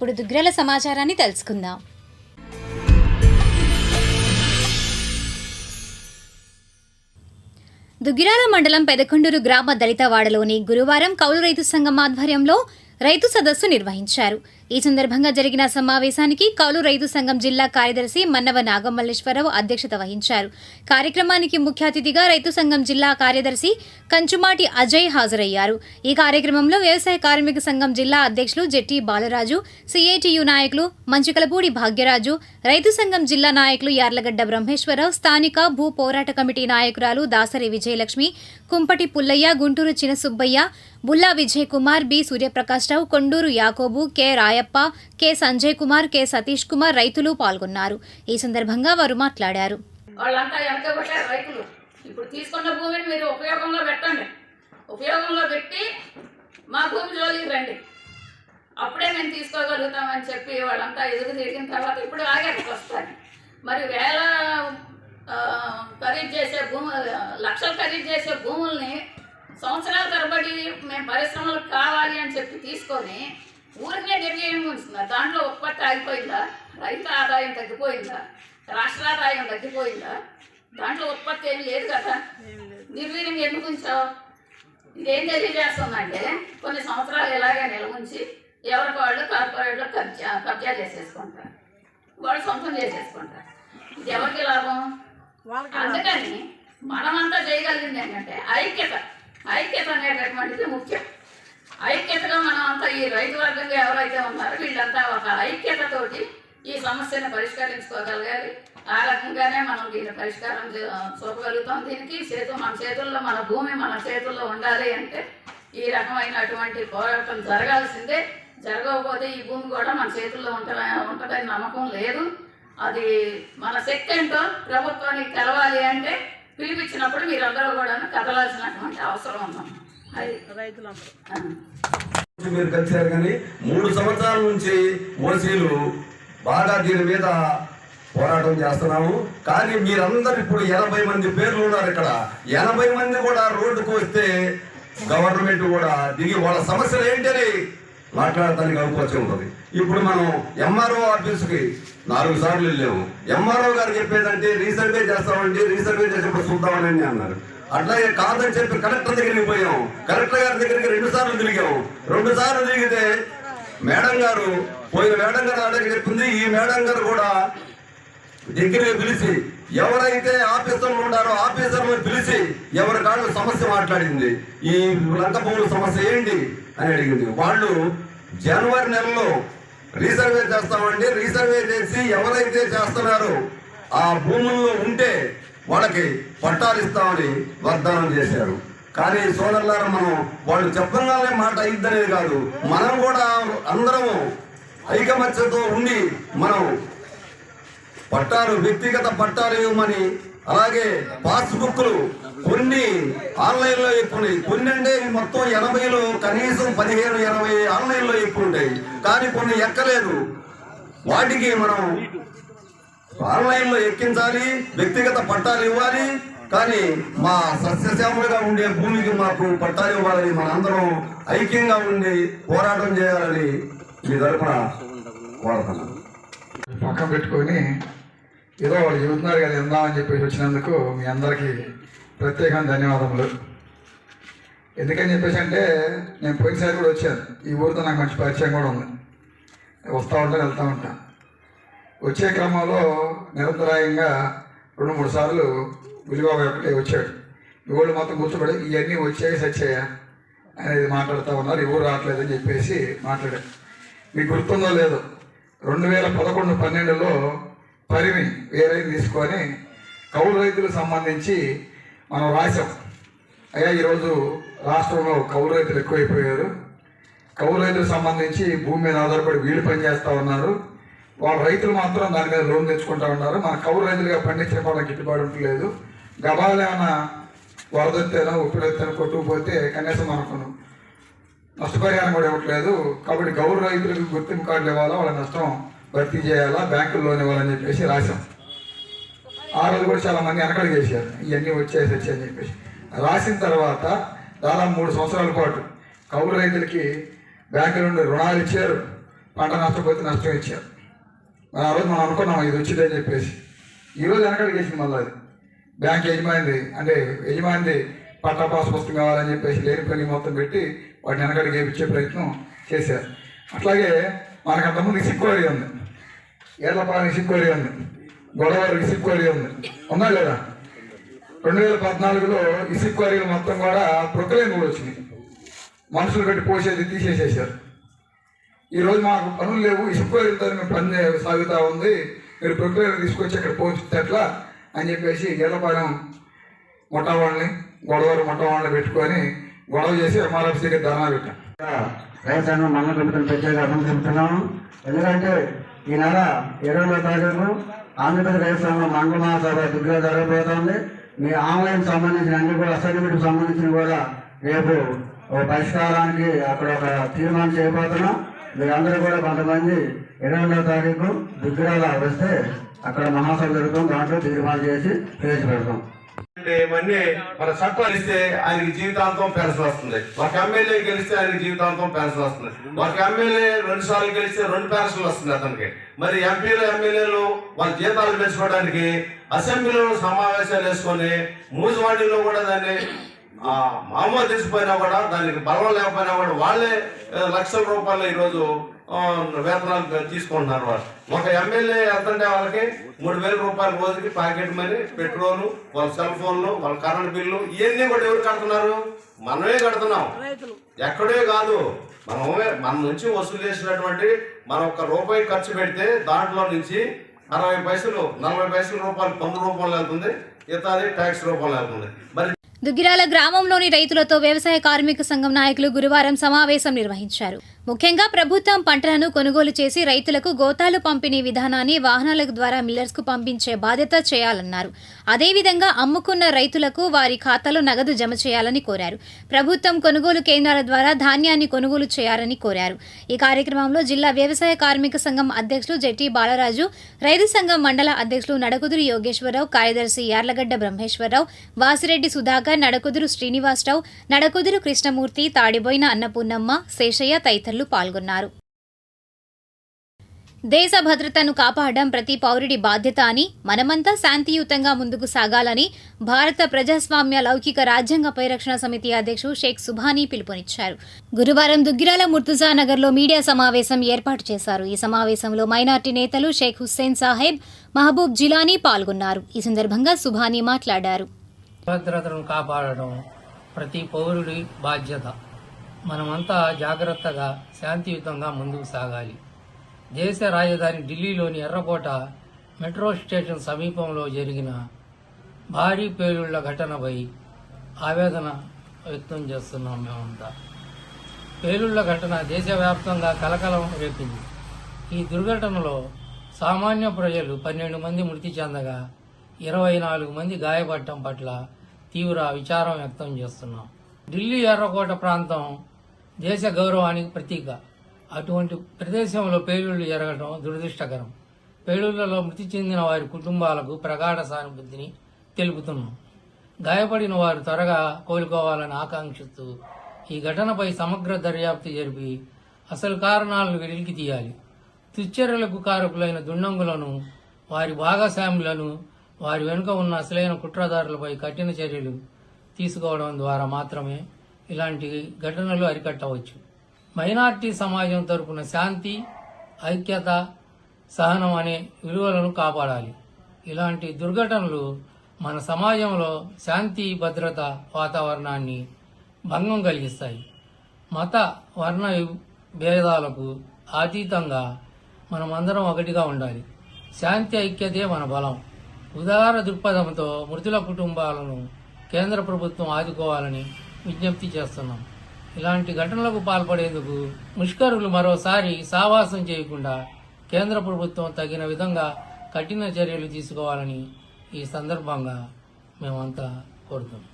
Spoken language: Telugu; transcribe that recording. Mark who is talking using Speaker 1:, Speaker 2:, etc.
Speaker 1: ఇప్పుడు దుగ్గిరాల సమాచారాన్ని తెలుసుకుందాం. దుగ్గిరాల మండలం పెదకొండూరు గ్రామ దళితవాడలోని గురువారం కౌలు రైతు సంఘం ఆధ్వర్యంలో రైతు సదస్సు నిర్వహించారు. ఈ సందర్భంగా జరిగిన సమావేశానికి కౌలు రైతు సంఘం జిల్లా కార్యదర్శి మన్నవ నాగమల్లేశ్వరరావు అధ్యక్షత వహించారు. కార్యక్రమానికి ముఖ్య అతిథిగా రైతు సంఘం జిల్లా కార్యదర్శి కంచుమాటి అజయ్ హాజరయ్యారు. ఈ కార్యక్రమంలో వ్యవసాయ కార్మిక సంఘం జిల్లా అధ్యక్షులు జెట్టి బాలరాజు సిఐటియు నాయకులు మంచికలపూడి భాగ్యరాజు రైతు సంఘం జిల్లా నాయకులు యార్లగడ్డ బ్రహ్మేశ్వరరావు స్థానిక భూ పోరాట కమిటీ నాయకురాలు Dasari Vijayalakshmi Kumpati Pullaiah Guntur Chinasubbaiah Bulla Vijay Kumar B Suryaprakashrao Konduru Yakobu K Raya Rayappa K. Sanjay Kumar K. Satish Kumar రైతులు పాల్గొన్నారు. ఈ సందర్భంగా వారు మాట్లాడారు.
Speaker 2: వాళ్ళంతా వెనకబట్టారు రైతులు. ఇప్పుడు తీసుకున్న భూమిని మీరు ఉపయోగంలో పెట్టండి. ఉపయోగంలో పెట్టి మా భూమి రండి. అప్పుడే మేము తీసుకోగలుగుతామని చెప్పి వాళ్ళంతా ఎదురు తిరిగిన తర్వాత ఇప్పుడు ఆగారు వస్తారు మరి వేల ఖరీదు చేసే భూము లక్షలు ఖరీదు చేసే భూముల్ని సంవత్సరాల తరబడి మేము పరిశ్రమలకు కావాలి అని చెప్పి తీసుకొని ఊరికే నిర్ణయం ఉంచుతున్నారు దాంట్లో ఉత్పత్తి ఆగిపోయిందా రైతు ఆదాయం తగ్గిపోయిందా? రాష్ట్ర ఆదాయం తగ్గిపోయిందా? దాంట్లో ఉత్పత్తి ఏం లేదు కదా. నిర్వీర్యం ఎందుకు ఉంచావు? ఇదేం తెలియజేస్తుందంటే కొన్ని సంవత్సరాలు ఇలాగే నిలవుంచి ఎవరికి వాళ్ళు కార్పొరేట్లో కబ్జా కబ్జా చేసేసుకుంటారు. వాళ్ళు సొంతం చేసేసుకుంటారు. ఇది ఎవరికి లాభం. అందుకని మనమంతా చేయగలిగింది ఏంటంటే ఐక్యత. ఐక్యత అనేటటువంటిది ముఖ్యం. ఐక్యతగా మనం అంతా ఈ రైతు వర్గంగా ఎవరైతే ఉన్నారో వీళ్ళంతా ఒక ఐక్యతతోటి ఈ సమస్యను పరిష్కరించుకోగలగాలి. ఆ రకంగానే మనం దీని పరిష్కారం చూపగలుగుతాం. దీనికి చేతు మన చేతుల్లో మన భూమి మన చేతుల్లో ఉండాలి అంటే ఈ రకమైనటువంటి పోరాటం జరగాల్సిందే. జరగకపోతే ఈ భూమి కూడా మన చేతుల్లో ఉంటుందని ఉంటుందని నమ్మకం లేదు. అది మన శక్తి ఏంటో ప్రభుత్వానికి తెలవాలి అంటే పిలిపించినప్పుడు మీరందరూ కూడా కదలాల్సినటువంటి అవసరం ఉందమ్మా
Speaker 3: మీరు కలిసారు కానీ మూడు సంవత్సరాల నుంచి ఓసీలు బాగా దీని మీద పోరాటం చేస్తున్నాము. కానీ మీరందరూ ఇప్పుడు ఎనభై మంది పేర్లు ఉన్నారు ఇక్కడ. ఎనభై మంది కూడా రోడ్డుకు వస్తే గవర్నమెంట్ కూడా దిగి వాళ్ళ సమస్యలు ఏంటని మాట్లాడటానికి అవకాశం ఉంటుంది. ఇప్పుడు మనం ఎంఆర్ఓ ఆఫీస్కి నాలుగు సార్లు వెళ్ళాము. ఎంఆర్ఓ గారు చెప్పేదంటే రీసర్వే చేస్తామంటే రీసర్వే చేసినప్పుడు చూద్దామని అన్నారు. అట్లాగే కాదని చెప్పి కలెక్టర్ దగ్గరికి పోయాం. కలెక్టర్ గారి దగ్గరికి రెండు సార్లు తిరిగాం. రెండు సార్లు తిరిగితే మేడం గారు పోయిన మేడం గారు అడగ చెప్పింది ఈ మేడం గారు కూడా దగ్గరికి పిలిచి ఎవరైతే ఆఫీసర్లు ఉన్నారో ఆఫీసర్లు పిలిచి ఎవరి కాళ్ళు సమస్య మాట్లాడింది. ఈ లంక భూముల సమస్య ఏంటి అని అడిగింది. వాళ్ళు జనవరి నెలలో రీసర్వే చేస్తామండి. రీసర్వే చేసి ఎవరైతే చేస్తున్నారో ఆ భూముల్లో ఉంటే వాళ్ళకి పట్టాలు ఇస్తామని వాగ్దానం చేశారు. కానీ సోదరులారా మనం వాళ్ళు చెప్పగానే మాట అయిద్దనేది కాదు. మనం కూడా అందరము ఐకమత్యంతో ఉండి మనం పట్టాలు వ్యక్తిగత పట్టాలు ఇవ్వమని అలాగే పాస్బుక్లు కొన్ని ఆన్లైన్లో ఎక్కువ కొన్ని అంటే మొత్తం ఎనభైలో కనీసం పదిహేను ఎనభై ఆన్లైన్లో ఎక్కువ ఉంటాయి కానీ కొన్ని ఎక్కలేదు. వాటికి మనం ఆన్లైన్లో ఎక్కించాలి వ్యక్తిగత పట్టాలు ఇవ్వాలి. కానీ మా సస్యశ్యాములుగా ఉండే భూమికి మాకు పట్టాలు ఇవ్వాలని మనందరం ఐక్యంగా ఉండి పోరాటం చేయాలని మీ తరఫున కోరుతున్నాను
Speaker 4: పక్కన పెట్టుకొని ఏదో వాళ్ళు చెబుతున్నారు కదా ఇందామని చెప్పేసి వచ్చినందుకు మీ అందరికీ ప్రత్యేకంగా ధన్యవాదములు. ఎందుకని చెప్పేసి అంటే నేను పోయినసారి కూడా వచ్చాను. ఈ ఊరితో నాకు మంచి పరిచయం కూడా ఉంది. వస్తూ ఉంటా వెళ్తూ ఉంటా. వచ్చే క్రమంలో నిరంతరాయంగా రెండు మూడు సార్లు విలువబాబు ఒకటి వచ్చాడు. ఇవాళ్ళు ఊళ్ళు మొత్తం కూర్చోబడి ఇవన్నీ వచ్చాయి సచ్చాయా అనేది మాట్లాడుతూ ఉన్నారు. ఎవరు రావట్లేదని చెప్పేసి మాట్లాడారు. మీకు గుర్తుందో లేదో రెండు వేల పదకొండు పన్నెండులో పరిమి వేరే తీసుకొని కౌలు రైతులకు సంబంధించి మనం రాసాం అయ్యా ఈరోజు రాష్ట్రంలో కౌలు రైతులు ఎక్కువైపోయారు. కౌలు రైతులకు సంబంధించి భూమి మీద ఆధారపడి వీళ్ళు పనిచేస్తూ ఉన్నారు. వాళ్ళ రైతులు మాత్రం దాని మీద లోన్ తెచ్చుకుంటా ఉన్నారు. మన కౌలు రైతులుగా పండించే వాళ్ళకి గిట్టుబాటు ఉండలేదు గబాలు వరదొత్తేనో ఉప్పుడెత్తేనో కొట్టుకుపోతే కనీసం మనకు నష్టపరిహారం కూడా ఇవ్వట్లేదు. కాబట్టి గౌరవ రైతులకు గుర్తింపు కార్డులు ఇవ్వాలా వాళ్ళ నష్టం భర్తీ చేయాలా బ్యాంకులు లోన్ ఇవ్వాలని చెప్పేసి రాశాం. ఆ రోజు కూడా చాలా మంది చేశారు. ఇవన్నీ వచ్చేసి వచ్చాయని చెప్పేసి. రాసిన తర్వాత దాదాపు మూడు సంవత్సరాల పాటు కౌలు రైతులకి బ్యాంకుల నుండి రుణాలు ఇచ్చారు. పంట నష్టపోతే నష్టం ఇచ్చారు. మరి ఆ రోజు మనం అనుకున్నాం ఇది వచ్చిందని చెప్పేసి. ఈరోజు వెనకడికి వేసింది మళ్ళీ అది. బ్యాంక్ యజమానిది అంటే యజమానిది పట్టా పాస్ పుస్తకం కావాలని చెప్పేసి లేని పని మొత్తం పెట్టి వాటిని వెనకడికి వేయించే ప్రయత్నం చేశారు. అట్లాగే మనకు అంతకుముందు ఇసుక్ ఉంది. ఏళ్ళపాలెం ఇసుక్ ఉంది. గొడవలు ఇసుక్ ఉంది. ఉందా లేదా? రెండు వేల పద్నాలుగులో ఇసుక్ క్వారీలు మొత్తం కూడా ప్రొక్లైన్ కూడా వచ్చినాయి. మనుషులు పెట్టి పోసేది తీసేసేసారు ఈ రోజు మాకు పనులు లేవు ఇసుక మేము పని సాగుతూ ఉంది. మీరు ప్రిపేర్ తీసుకొచ్చి ఇక్కడ పోస్తే ఎట్లా అని చెప్పేసి గీలపాలెం ముఠా వాళ్ళని గొడవలు ముఠా వాళ్ళని పెట్టుకొని గొడవ చేసి ఎంఆర్ఎఫ్ దగ్గర ధర్నా పెట్టాం.
Speaker 5: రైతాంగం మండల కమిటీని ప్రత్యేక అభినందిస్తున్నాను ఎందుకంటే ఈ నెల ఇరవై తారీఖు ఆంధ్రప్రదేశ్ రైతు సంఘం మండల మహాసభ దిగ్గులో జరగబోతోంది మీ ఆన్లైన్ సంబంధించిన అన్ని కూడా అసైన్మెంట్కి సంబంధించిన కూడా రేపు ఒక పరిష్కారానికి అక్కడ ఒక తీర్మానం చేయబోతున్నాం. మీరందరూ కూడా కొంతమంది ఇరవై తారీఖు దిగ్గురాల వస్తే అక్కడ మహాసభ జరుగుతాం దాంట్లో తీర్మానం చేసి ప్రవేశపెడతాం
Speaker 6: ఇవన్నీ మన చట్టం ఇస్తే ఆయనకి జీవితాంతం పెన్షన్ వస్తుంది ఒక ఎమ్మెల్యే గెలిస్తే ఆయనకి జీవితాంతం పెన్షన్ వస్తుంది ఒక ఎమ్మెల్యే రెండు సార్లు గెలిస్తే రెండు పెన్షన్లు వస్తుంది అతనికి. మరి ఎంపీలు ఎమ్మెల్యేలు వాళ్ళ జీతాలు పెంచుకోవడానికి అసెంబ్లీలో సమావేశాలు వేసుకొని మూజువాడీలో కూడా దాన్ని ఆ, మామూలు తీసిపోయినా కూడా దానికి బలం లేకపోయినా కూడా వాళ్ళే లక్షల రూపాయలు ఈరోజు వేతనాలు తీసుకుంటున్నారు వాళ్ళు. ఒక ఎమ్మెల్యే ఎంతంటే వాళ్ళకి మూడు వేల రూపాయల రోజుకి ప్యాకెట్ మనీ పెట్రోల్ వాళ్ళ సెల్ ఫోన్లు వాళ్ళ కరెంట్ బిల్లు ఇవన్నీ కూడా ఎవరు కడుతున్నారు? మనమే కడుతున్నాం. ఎక్కడే కాదు. మనమే మన నుంచి వసూలు చేసినటువంటి మనం ఒక రూపాయి ఖర్చు పెడితే దాంట్లో నుంచి అరవై పైసలు నలభై పైసల రూపాయలు పన్ను రూపంలో వెళ్తుంది ఇతది ట్యాక్స్ రూపంలో వెళ్తుంది. మరి
Speaker 1: దుగ్గిరాల గ్రామంలోని రైతులతో వ్యవసాయ కార్మిక సంఘం నాయకులు గురువారం సమావేశం నిర్వహించారు. ముఖ్యంగా ప్రభుత్వం పంటలను కొనుగోలు చేసి రైతులకు గోతాలు పంపిణీ విధానాన్ని వాహనాల ద్వారా మిల్లర్స్కు పంపించే బాధ్యత చేయాలన్నారు. అదేవిధంగా అమ్ముకున్న రైతులకు వారి ఖాతాలో నగదు జమ చేయాలని కోరారు. ప్రభుత్వం కొనుగోలు కేంద్రాల ద్వారా ధాన్యాన్ని కొనుగోలు చేయాలని కోరారు. ఈ కార్యక్రమంలో జిల్లా వ్యవసాయ కార్మిక సంఘం అధ్యక్షులు జెట్టి బాలరాజు రైతు సంఘం మండల అధ్యక్షులు నడకుదురు యోగేశ్వరరావు కార్యదర్శి యార్లగడ్డ బ్రహ్మేశ్వరరావు వాసిరెడ్డి సుధాకర్ నడకుదురు శ్రీనివాసరావు నడకుదురు కృష్ణమూర్తి తాడిబోయిన అన్నపూర్ణమ్మ శేషయ్య తదితరులు పాల్గొన్నారు. దేశ భద్రతను కాపాడడం ప్రతి పౌరుడి బాధ్యత అని మనమంతా శాంతియుతంగా ముందుకు సాగాలని భారత ప్రజాస్వామ్య లౌకిక రాజ్యాంగ పరిరక్షణ సమితి అధ్యక్షుడు షేక్ సుభానీ పిలుపునిచ్చారు. గురువారం దుగ్గిరాల ముర్తుజా నగర్లో మీడియా సమావేశం ఏర్పాటు చేశారు. ఈ సమావేశంలో మైనార్టీ నేతలు షేక్ హుస్సేన్ సాహెబ్ మహబూబ్ జిలానీ పాల్గొన్నారు. ఈ సందర్భంగా సుభానీ మాట్లాడారు.
Speaker 7: భద్రతను కాపాడడం ప్రతి పౌరుడి బాధ్యత. మనమంతా జాగ్రత్తగా శాంతియుతంగా ముందుకు సాగాలి. దేశ రాజధాని ఢిల్లీలోని ఎర్రకోట మెట్రో స్టేషన్ సమీపంలో జరిగిన భారీ పేలుళ్ళ ఘటనపై ఆవేదన వ్యక్తం చేస్తున్నాం మేమంతా. పేలుళ్ళ ఘటన దేశవ్యాప్తంగా కలకలం రేపింది. ఈ దుర్ఘటనలో సామాన్య ప్రజలు పన్నెండు మంది మృతి చెందగా ఇరవై నాలుగు మంది గాయపడటం పట్ల తీవ్ర విచారం వ్యక్తం చేస్తున్నాం. ఢిల్లీ ఎర్రకోట ప్రాంతం దేశ గౌరవానికి ప్రతీక. అటువంటి ప్రదేశంలో పేలుళ్ళు జరగడం దురదృష్టకరం. పేలుళ్ళలో మృతి చెందిన వారి కుటుంబాలకు ప్రగాఢ సానుభూతిని తెలుపుతున్నాం గాయపడిన వారు త్వరగా కోలుకోవాలని ఆకాంక్షిస్తూ ఈ ఘటనపై సమగ్ర దర్యాప్తు జరిపి అసలు కారణాలను వెలికి తీయాలి. తుచ్చర్యలకు కారకులైన దుండంగులను వారి భాగస్వాములను వారి వెనుక ఉన్న అసలైన కుట్రదారులపై కఠిన చర్యలు తీసుకోవడం ద్వారా మాత్రమే ఇలాంటి ఘటనలు అరికట్టవచ్చు. మైనార్టీ సమాజం తరపున శాంతి ఐక్యత సహనం అనే విలువలను కాపాడాలి. ఇలాంటి దుర్ఘటనలు మన సమాజంలో శాంతి భద్రత వాతావరణాన్ని భంగం కలిగిస్తాయి. మత వర్ణ భేదాలకు అతీతంగా మనమందరం ఒకటిగా ఉండాలి. శాంతి ఐక్యతే మన బలం. ఉదార దృక్పథంతో మృతుల కుటుంబాలను కేంద్ర ప్రభుత్వం ఆదుకోవాలని విజ్ఞప్తి చేస్తున్నాం. ఇలాంటి ఘటనలకు పాల్పడేందుకు ముష్కరులు మరోసారి సావాసం చేయకుండా కేంద్ర ప్రభుత్వం తగిన విధంగా కఠిన చర్యలు తీసుకోవాలని ఈ సందర్భంగా మేమంతా కోరుతున్నాం.